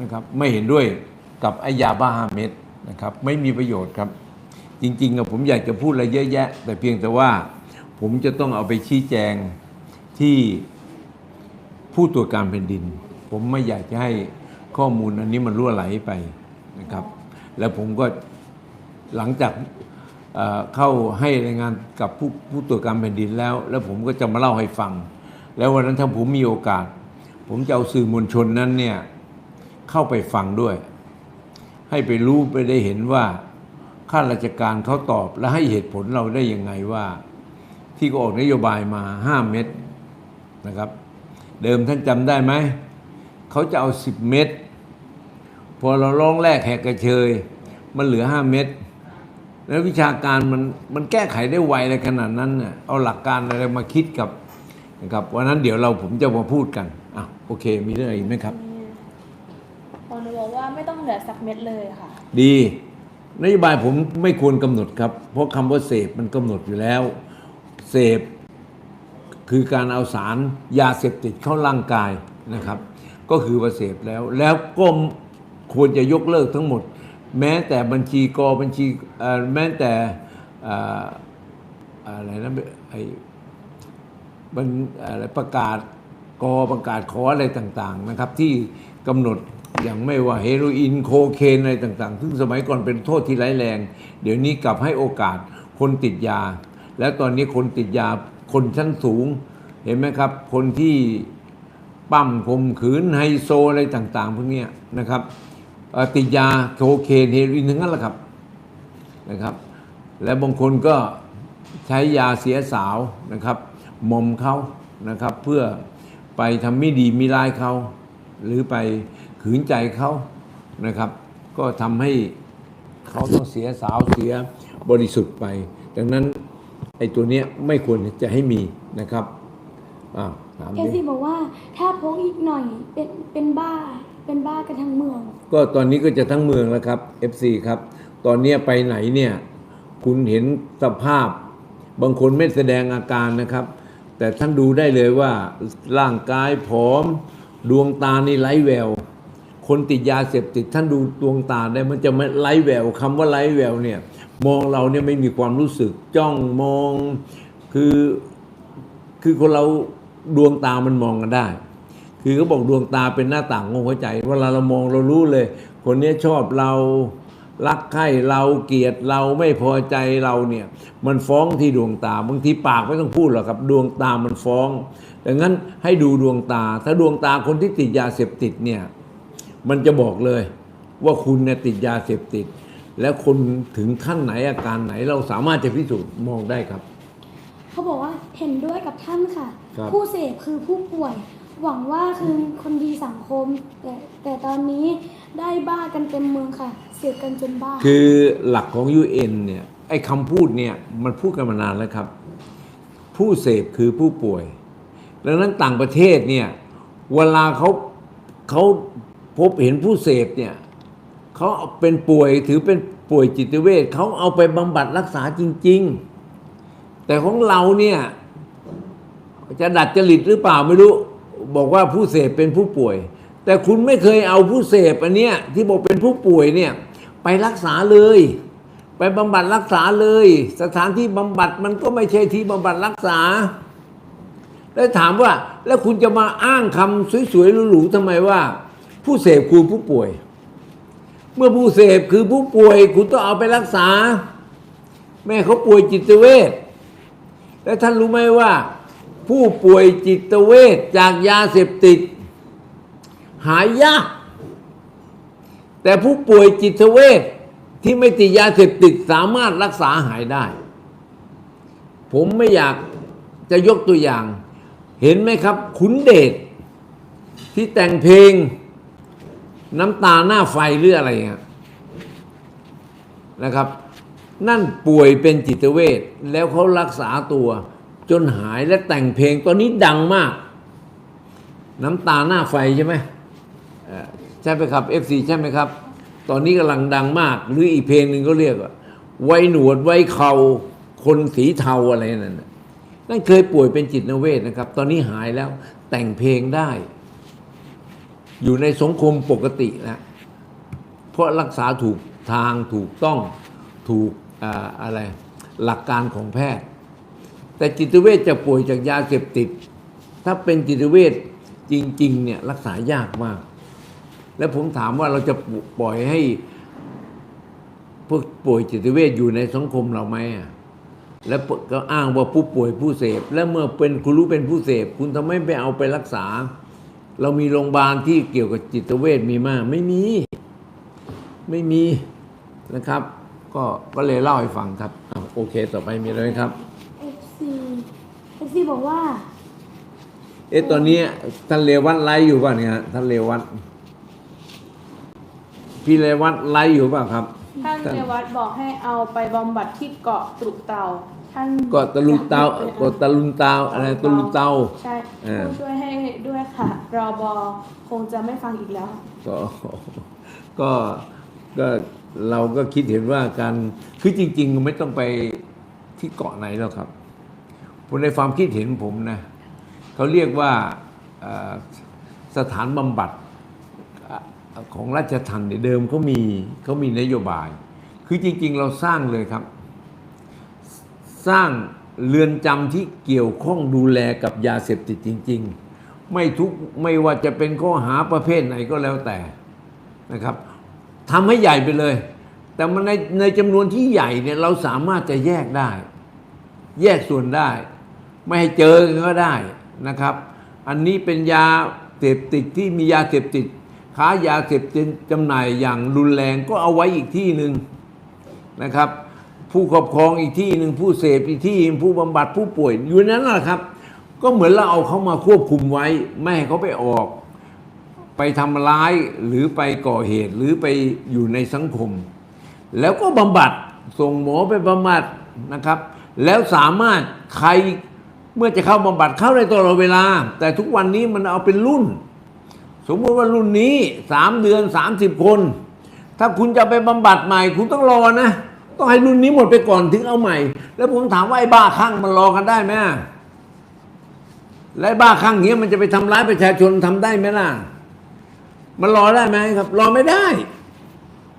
นะครับไม่เห็นด้วยกับไอยาบ้าห้าเม็ดนะครับไม่มีประโยชน์ครับ จริงๆอะผมอยากจะพูดอะไรเยอะแยะ แต่เพียงแต่ว่าผมจะต้องเอาไปชี้แจงที่ผู้ตรวจการแผ่นดิน ผมไม่อยากจะให้ข้อมูลอันนี้มันรั่วไหลไปนะครับ แล้วผมก็หลังจากเเข้าให้รายงานกับผู้ผู้ตรวจการแผ่นดินแล้ว แล้วผมก็จะมาเล่าให้ฟัง แล้ววันนั้นถ้าผมมีโอกาส ผมจะเอาสื่อมวลชนนั้นเนี่ย เข้าไปฟังด้วย ให้ไปรู้ไปได้เห็นว่าข้าราชการเขาตอบและให้เหตุผลเราได้ยังไงว่า ที่ก็ออกนโยบายมาห้าเม็ดนะครับ เดิมท่านจำได้ไหมเขาจะเอาสิบเม็ดพอเราร้องแรกแหกกระเชย มันเหลือห้าเม็ดแล้ววิชาการมันมันแก้ไขได้ไวอะไรขนาดนั้นเน่ะเอาหลักการอะไรมาคิดกับนะครับวันนั้นเดี๋ยวเราผมจะมาพูดกันอะโอเค มีเรื่องอะไรอีกไหมครับ พอหนูบอกว่าไม่ต้องเห ลือสักเม็ดเลยค่ะ ดีนโยบายผมไม่ควรกำหนดครับ เพราะคำว่าเสพมันกำหนดอยู่แล้ว เสพคือการเอาสารยาเสพติดเข้าร่างกายนะครับ ก็คือว่าเสพแล้ว แล้วก็ควรจะยกเลิกทั้งหมด แม้แต่บัญชีกบัญชีแม้แต่อะไรนะไอ้บัญอะไรประกาศกประกาศขออะไรต่าง ๆนะครับ ที่กำหนด อย่างไม่ว่าเฮโรอีนโคเคนอะไรต่างๆ ซึ่งสมัยก่อนเป็นโทษที่ร้ายแรง เดี๋ยวนี้กลับให้โอกาสคนติดยา แล้วตอนนี้คนติดยาคนชั้นสูง เห็นไหมครับ คนที่ปั้มข่มขืนไฮโซอะไรต่าง ๆ พวกนี้นะครับติดยาโคเคนเฮโรอีนทั้งนั้นแหละครับนะครับ และบางคนก็ใช้ยาเสียสาวนะครับมอมเขานะครับเพื่อไปทำไม่ดีม่ร้ายเขาหรือไป ขืนใจเขานะครับ ก็ทำให้เขาต้องเสียสาวเสียบริสุทธิ์ไป ดังนั้นไอ้ตัวเนี้ยไม่ควรจะให้มีนะครับอ้าวถามเอดิซี่บอกว่าถ้าพกอีกหน่อยเป็นเป็นบ้าเป็นบ้ากันทั้งเมือง ก็ตอนนี้ก็จะทั้งเมืองแล้วครับ FC ครับ ตอนเนี้ยไปไหนเนี่ยคุณเห็นสภาพ บางคนไม่แสดงอาการนะครับ แต่ท่านดูได้เลยว่าร่างกายผอม ดวงตานี่ไร้แวว คนติดยาเสพติดท่านดูดวงตาได้มันจะไม่ไร้แววคำว่าไร้แววเนี่ย มองเราเนี่ยไม่มีความรู้สึกจ้องมองคือคือคนเราดวงตามันมองกันได้ คือเขาบอกดวงตาเป็นหน้าต่างของหัวใจ เวลาเรามองเรารู้เลย คนนี้ชอบเรารักใคร่เราเกลียดเราไม่พอใจเราเนี่ย มันฟ้องที่ดวงตาบางทีปากไม่ต้องพูดหรอกครับ ดวงตามันฟ้อง ดังนั้นให้ดูดวงตา ถ้าดวงตาคนที่ติดยาเสพติดเนี่ย มันจะบอกเลย ว่าคุณเนี่ยติดยาเสพติด แล้วคนถึงขั้นไหนอาการไหนเราสามารถจะพิสูจน์มองได้ครับ เขาบอกว่าเห็นด้วยกับท่านค่ะ ครับ ผู้เสพคือผู้ป่วย หวังว่าคือคนดีสังคม แต่แต่ตอนนี้ได้บ้ากันเต็มเมืองค่ะ เสพกันจนบ้า คือหลักของ UN เนี่ยไอ้คำพูดเนี่ยมันพูดกันมานานแล้วครับ ผู้เสพคือผู้ป่วย ดังนั้นต่างประเทศเนี่ยเวลาเขาเขา พบเห็นผู้เสพเนี่ยเขาเป็นป่วยถือเป็นป่วยจิตเวชเขาเอาไปบำบัดรักษาจริง ๆ แต่ของเราเนี่ยจะดัดจริตหรือเปล่าไม่รู้บอกว่าผู้เสพเป็นผู้ป่วย แต่คุณไม่เคยเอาผู้เสพอันเนี้ยที่บอกเป็นผู้ป่วยเนี่ยไปรักษาเลย ไปบำบัดรักษาเลย สถานที่บำบัดมันก็ไม่ใช่ที่บำบัดรักษา แล้วถามว่า แล้วคุณจะมาอ้างคำสวยๆหรูๆทำไมว่า ผู้เสพคือผู้ป่วย เมื่อผู้เสพคือผู้ป่วย คุณต้องเอาไปรักษา แม่เขาป่วยจิตเวชแล้วท่านรู้ไหมว่า ผู้ป่วยจิตเวชจากยาเสพติด หายยาก แต่ผู้ป่วยจิตเวชที่ไม่ติดยาเสพติดสามารถรักษาหายได้ ผมไม่อยากจะยกตัวอย่าง เห็นไหมครับขุนเดชที่แต่งเพลง น้ำตาหน้าไฟหรืออะไรเงี้ยนะครับ นั่นป่วยเป็นจิตเวชแล้วเขารักษาตัว จนหายและแต่งเพลงตอนนี้ดังมาก น้ำตาหน้าไฟใช่ไหมใช่ไหมครับ FC ใช่ไหมครับ ตอนนี้กำลังดังมาก หรืออีกเพลงหนึ่งก็เรียกว่า ไว้หนวดไว้เขาคนสีเทาอะไรนั่นนั่นเคยป่วยเป็นจิตเวชนะครับ ตอนนี้หายแล้วแต่งเพลงได้ อยู่ในสังคมปกติแล้วเพราะรักษาถูกทางถูกต้องถูกออะไรหลักการของแพทย์ แต่จิตเวชจะป่วยจากยาเสพติด ถ้าเป็นจิตเวชจริง ๆ เนี่ยรักษายากมาก แล้วผมถามว่าเราจะปล่อยให้พวกป่วยจิตเวชอยู่ในสังคมเราไหมอะแล้วก็อ้างว่าผู้ป่วยผู้เสพ แล้วเมื่อเป็นคุณรู้เป็นผู้เสพ คุณทำไมไม่เอาไปรักษา เรามีโรงพยาบาลที่เกี่ยวกับจิตเวชมีมากไม่มีไม่มีนะครับ ก็ก็เลยเล่าให้ฟังครับอะโอเคต่อไปมีอะไรไหมครับ FC FC บอกว่า เอ๊ะตอนนี้ท่านเลวัตไลฟ์อยู่ป่ะเนี่ยท่านเลวัตพี่เลวัตไลฟ์อยู่ป่ะครับ ท่านเนวัดบอกให้เอาไปบำบัดที่เกาะตรุเตา ท่านเกาะตะลุเตาเกาะตะลุนเตาอะไรตะลุเตาใช่เออพูดด้วยให้ด้วยค่ะรอบอคงจะไม่ฟังอีกแล้ว ก็ก็ก็เราก็คิดเห็นว่าการคือจริง ๆ ไม่ต้องไปที่เกาะไหนหรอกครับผมในความคิดเห็นผมนะเขาเรียกว่าเอ่อสถานบำบัดอะของราชทัณฑ์เนี่ยเดิมเขามีเขามีนโยบาย คือจริง ๆ เราสร้างเลยครับ สร้างเรือนจำที่เกี่ยวข้องดูแลกับยาเสพติดจริง ๆ ไม่ทุกไม่ว่าจะเป็นข้อหาประเภทไหนก็แล้วแต่นะครับทำให้ใหญ่ไปเลย แต่มันในในจำนวนที่ใหญ่เนี่ยเราสามารถจะแยกได้ แยกส่วนได้ ไม่ให้เจอกันก็ได้นะครับ อันนี้เป็นยาเสพติดที่มียาเสพติดค้ายาเสพติดจำหน่ายอย่างรุนแรงก็เอาไว้อีกที่หนึ่งนะครับ ผู้ครอบครองอีกที่หนึ่งผู้เสพอีกที่ผู้บำบัดผู้ป่วยอยู่นั้นแหละครับ ก็เหมือนเราเอาเขามาควบคุมไว้ ไม่ให้เขาไปออก ไปทำร้ายหรือไปก่อเหตุหรือไปอยู่ในสังคม แล้วก็บำบัดส่งหมอไปบำบัดนะครับ แล้วสามารถใครเมื่อจะเข้าบำบัดเข้าได้ตลอดเวลา แต่ทุกวันนี้มันเอาเป็นรุ่น สมมติว่ารุ่นนี้สามเดือนสามสิบคน ถ้าคุณจะไปบำบัดใหม่ คุณต้องรอนะ ต้องให้รุ่นนี้หมดไปก่อนถึงเอาใหม่ แล้วผมถามว่าไอ้บ้าคลั่งมันรอกันได้ไหมและไอ้บ้าคลั่งเงี้ยมันจะไปทำร้ายประชาชนทำได้ไหมล่ะ มันรอได้ไหมครับ รอไม่ได้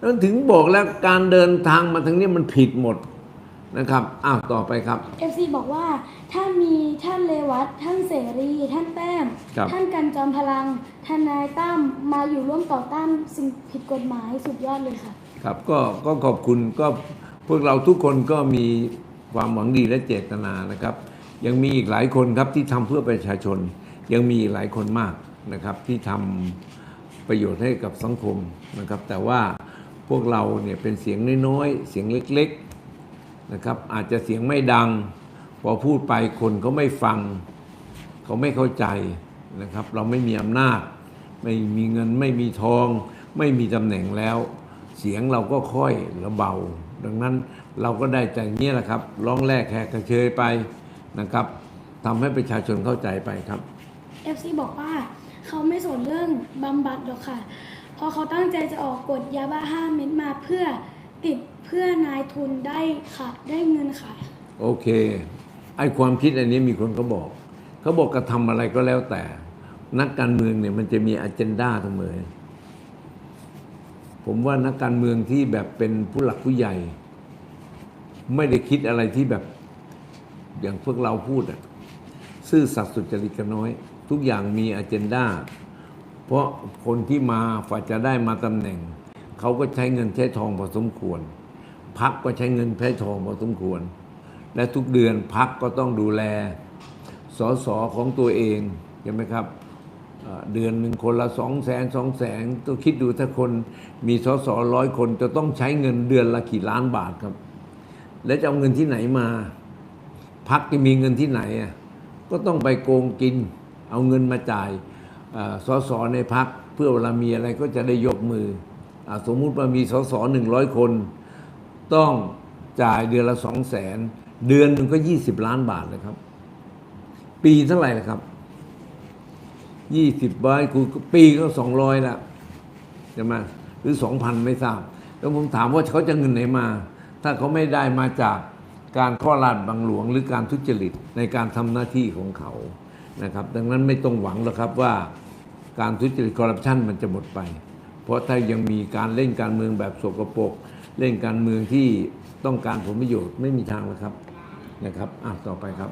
แล้วถึงบอกแล้วการเดินทางมาทางนี้มันผิดหมดนะครับ อ้าวต่อไปครับ FC บอกว่าถ้ามีท่านเลวัตท่านเสรี ท่านแต้มครับท่านกันจอมพลัง ทนายตั้มมาอยู่ร่วมต่อต้านสิ่งผิดกฎหมายสุดยอดเลยค่ะ ครับก็ก็ขอบคุณก็ พวกเราทุกคนก็มีความหวังดีและเจตนานะครับ ยังมีอีกหลายคนครับที่ทำเพื่อประชาชน ยังมีหลายคนมากนะครับ ที่ทำประโยชน์ให้กับสังคมนะครับ แต่ว่าพวกเราเนี่ยเป็นเสียงน้อยๆเสียงเล็กๆนะครับ อาจจะเสียงไม่ดัง พอพูดไปคนเขาไม่ฟัง เขาไม่เข้าใจนะครับ เราไม่มีอำนาจ ไม่มีเงินไม่มีทอง ไม่มีตำแหน่งแล้ว เสียงเราก็ค่อยระเบา ดังนั้นเราก็ได้แต่เนี้ยแหละครับ ร้องแรกแหกกระเชยไปนะครับทำให้ประชาชนเข้าใจไปครับ FC บอกว่าเขาไม่สนเรื่องบำบัดหรอกค่ะ เพราะเขาตั้งใจจะออกกฎยาบ้าห้าเม็ดมาเพื่อติดเพื่อนายทุนได้ค่ะได้เงินค่ะ โอเค ไอ้ความคิดอันนี้มีคนก็บอก เขาบอกกระทำอะไรก็แล้วแต่ นักการเมืองเนี่ยมันจะมีอ g เจนดาเสมอ ผมว่านักการเมืองที่แบบเป็นผู้หลักผู้ใหญ่ ไม่ได้คิดอะไรที่แบบอย่างพวกเราพูดอะซื่อสัตย์สุจริตกันน้อย ทุกอย่างมีอเจนดาเพราะคนที่มาฝ่าจะได้มาตำแหน่ง เขาก็ใช้เงินใช้ทองพอสมควรพักก็ใช้เงินใช้ทองพอสมควร และทุกเดือนพักก็ต้องดูแลสอสอของตัวเองใช่ไหมครับ เดือนหนึ่งคนละสองแสนสองแสนต้องคิดดูถ้าคนมีสอสอร้อยคนจะต้องใช้เงินเดือนละกี่ล้านบาทครับ แล้วจะเอาเงินที่ไหนมา พักจะมีเงินที่ไหนอะก็ต้องไปโกงกิน เอาเงินมาจ่ายอสอสอในพักเพื่อเวลามีอะไรก็จะได้ยกมืออสมมุติว่ามีสอสอหนึ่งร้อยคน ต้องจ่ายเดือนละสองแสนเดือนหนึ่งก็ยี่สิบล้านบาทเลยครับ ปีเท่าไหร่ละครับ ยี่สิบใบคูณปีก็สองร้อยละใช่ไหมหรือสองพันไม่ทราบ แล้วผมถามว่าเขาจะเงินไหนมา ถ้าเขาไม่ได้มาจากการข้อราดบังหลวงหรือการทุจริตในการทำหน้าที่ของเขานะครับ ดังนั้นไม่ต้องหวังหรอกครับว่าการทุจริตคอร์รัปชันมันจะหมดไป เพราะถ้ายังมีการเล่นการเมืองแบบสกปรกเล่นการเมืองที่ต้องการผลประโยชน์ไม่มีทางแล้วครับนะครับอะต่อไปครับ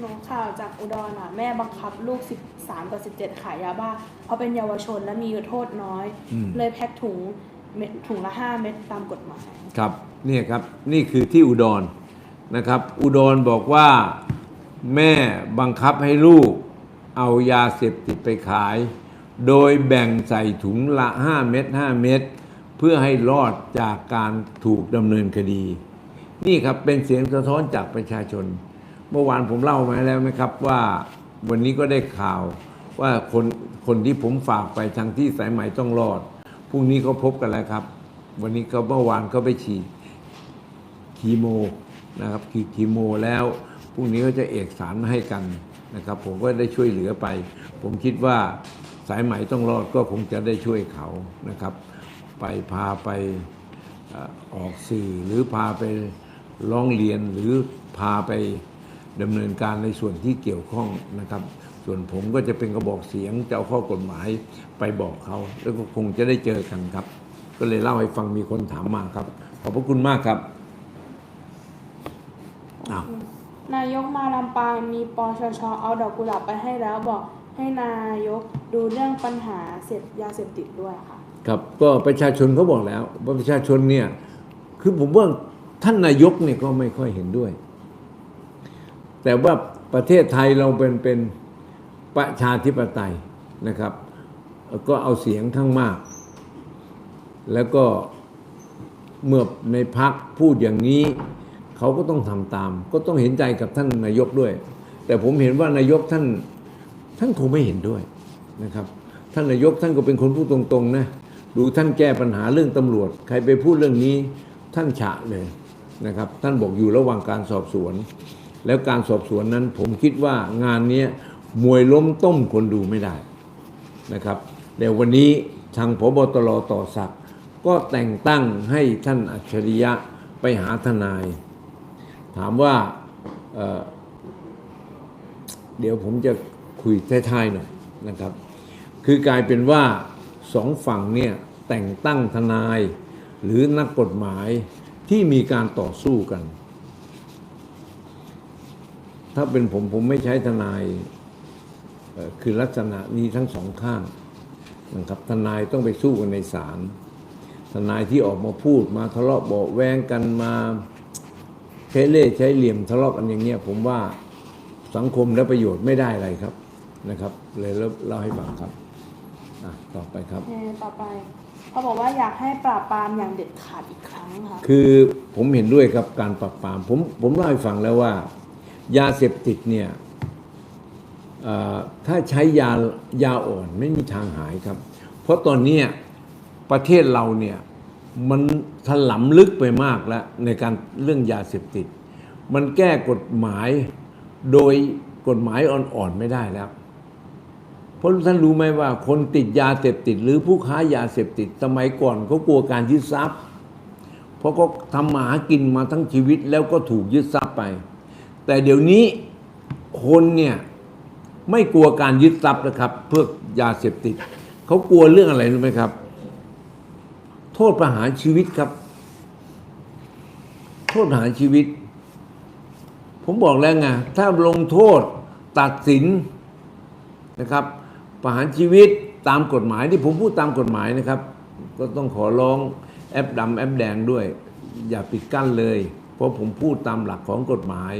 หนูข่าวจากอุดรอะ แม่บังคับลูก 13 กับ 17 ขายยาบ้า เพราะเป็นเยาวชนและมีโทษน้อย อืม เลยแพ็คถุงเม็ดถุงละ 5 เม็ดตามกฎหมาย ครับเนี่ยครับนี่คือที่อุดรนะครับ อุดรบอกว่าแม่บังคับให้ลูกเอายาเสพติดไปขาย โดยแบ่งใส่ถุงละ 5 เม็ด5 เม็ดเพื่อให้รอดจากการถูกดำเนินคดี นี่ครับเป็นเสียงสะท้อนจากประชาชน เมื่อวานผมเล่ามาแล้วนะครับว่าวันนี้ก็ได้ข่าวว่าคนคนที่ผมฝากไปทางที่สายไหมต้องรอดพรุ่งนี้เขาพบกันแล้วครับ วันนี้เขาเมื่อวานเขาไปฉีดคีโมนะครับฉีดคีโมแล้วพรุ่งนี้เขาจะเอกสารมาให้กันนะครับ ผมก็ได้ช่วยเหลือไป ผมคิดว่าสายไหมต้องรอดก็คงจะได้ช่วยเขานะครับ ไปพาไปออออกสื่อหรือพาไปร้องเรียนหรือพาไป ดำเนินการในส่วนที่เกี่ยวข้องนะครับ ส่วนผมก็จะเป็นกระบอกเสียงจะเอาข้อกฎหมายไปบอกเขาแล้วก็คงจะได้เจอกันครับ ก็เลยเล่าให้ฟังมีคนถามมาครับ ขอบพระคุณมากครับอ้าวนายกมาลำปางมีปชชเอาดอกกุหลาบไปให้แล้วบอกให้นายกดูเรื่องปัญหาเสพยาเสพติดด้วยค่ะ ครับก็ประชาชนเขาบอกแล้วว่าประชาชนเนี่ยคือผมว่าท่านนายกเนี่ยก็ไม่ค่อยเห็นด้วย แต่ว่าประเทศไทยเราเป็นเป็นประชาธิปไตยนะครับ ก็เอาเสียงข้างมาก แล้วก็เมื่อในพักพูดอย่างนี้ เขาก็ต้องทำตาม ก็ต้องเห็นใจกับท่านนายกด้วย แต่ผมเห็นว่านายกท่านท่านคงไม่เห็นด้วยนะครับ ท่านนายกท่านก็เป็นคนพูดตรงๆนะดูท่านแก้ปัญหาเรื่องตำรวจ ใครไปพูดเรื่องนี้ท่านฉะเลยนะครับ ท่านบอกอยู่ระหว่างการสอบสวน แล้วการสอบสวนนั้น ผมคิดว่างานนี้มวยล้มต้มคนดูไม่ได้นะครับแต่วันนี้ทางพบตรต่อศักก็แต่งตั้งให้ท่านอัจฉริยะไปหาทนาย ถามว่าเเดี๋ยวผมจะคุยท้ายๆหน่อยนะครับ คือกลายเป็นว่าสองฝั่งเนี่ยแต่งตั้งทนายหรือนักกฎหมายที่มีการต่อสู้กัน ถ้าเป็นผมผมไม่ใช้ทนายเอ่อคือลักษณะนี้ทั้งสองข้างนะครับทนายต้องไปสู้กันในศาลทนายที่ออกมาพูดมาทะเลาะเบาะแวงกันมาใช้เล่ห์ใช้เหลี่ยมทะเลาะกันอย่างเงี้ยผมว่าสังคมและประโยชน์ไม่ได้อะไรครับนะครับ เลยเล่าเล่าให้ฟังครับอะต่อไปครับเอ่อต่อไปเขาบอกว่าอยากให้ปราบปรามอย่างเด็ดขาดอีกครั้งค่ะคือผมเห็นด้วยกับการปราบปรามผมผมเล่าให้ฟังแล้วว่า ยาเสพติดเนี่ยถ้าใช้ยายาอ่อนไม่มีทางหายครับ เพราะตอนนี้ประเทศเราเนี่ยมันถลำลึกไปมากแล้วในการเรื่องยาเสพติด มันแก้กฎหมายโดยกฎหมายอ่อนๆไม่ได้แล้วเพราะท่านรู้ไหมว่าคนติดยาเสพติด หรือผู้ค้ายาเสพติดสมัยก่อนเขากลัวการยึดทรัพย์ เพราะเขาทำหมากินมาทั้งชีวิตแล้วก็ถูกยึดทรัพย์ไป แต่เดี๋ยวนี้คนเนี่ยไม่กลัวการยึดทรัพย์นะครับ เพื่อยาเสพติดเขากลัวเรื่องอะไรรู้ไหมครับ โทษประหารชีวิตครับ โทษประหารชีวิต ผมบอกแล้วไงถ้าลงโทษตัดสินนะครับ ประหารชีวิตตามกฎหมายที่ผมพูดตามกฎหมายนะครับ ก็ต้องขอร้องแอปดำแอปแดงด้วย อย่าปิดกั้นเลย เพราะผมพูดตามหลักของกฎหมาย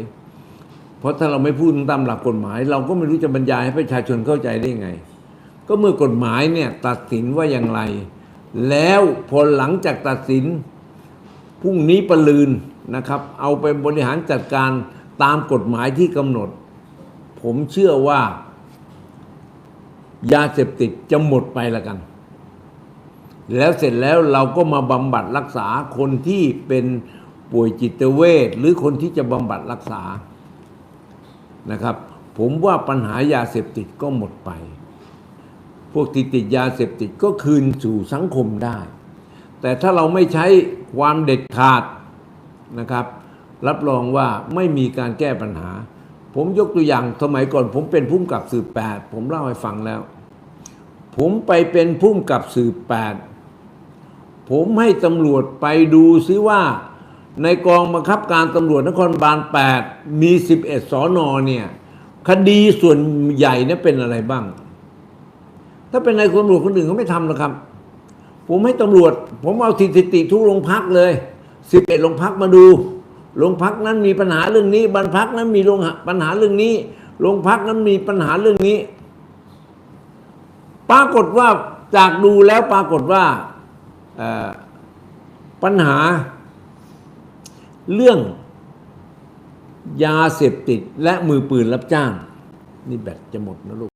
เพราะถ้าเราไม่พูดตามหลักกฎหมาย เราก็ไม่รู้จะบรรยายให้ประชาชนเข้าใจได้ไง ก็เมื่อกฎหมายเนี่ยตัดสินว่าอย่างไร แล้วพอหลังจากตัดสินพรุ่งนี้ประลืนนะครับ เอาไปบริหารจัดการตามกฎหมายที่กำหนด ผมเชื่อว่า ยาเสพติดจะหมดไปละกัน แล้วเสร็จแล้วเราก็มาบำบัดรักษาคนที่เป็นป่วยจิตเวชหรือคนที่จะบำบัดรักษา นะครับ ผมว่าปัญหายาเสพติดก็หมดไป พวกที่ติดยาเสพติดก็คืนสู่สังคมได้ แต่ถ้าเราไม่ใช้ความเด็ดขาดนะครับ รับรองว่าไม่มีการแก้ปัญหา ผมยกตัวอย่างสมัยก่อน ผมเป็นผู้กับสืบแปดผมเล่าให้ฟังแล้ว ผมไปเป็นผู้กับสืบแปดผมให้ตำรวจไปดูซิว่า ในกองบังคับการตำรวจนครบาล 8 มี 11 สอนอเนี่ย คดีส่วนใหญ่เนี่ยเป็นอะไรบ้าง ถ้าเป็นนายตำรวจคนอื่นเขาไม่ทำหรอกครับ ผมให้ตำรวจ ผมเอาสถิติทุกโรงพักเลย 11 โรงพักมาดู โรงพักนั้นมีปัญหาเรื่องนี้บรรพักนั้นมีโรงปัญหาเรื่องนี้ โรงพักนั้นมีปัญหาเรื่องนี้ ปรากฏว่าจากดูแล้วปรากฏว่าปัญหา เรื่องยาเสพติดและมือปืนรับจ้าง นี่แบตจะหมดนะลูก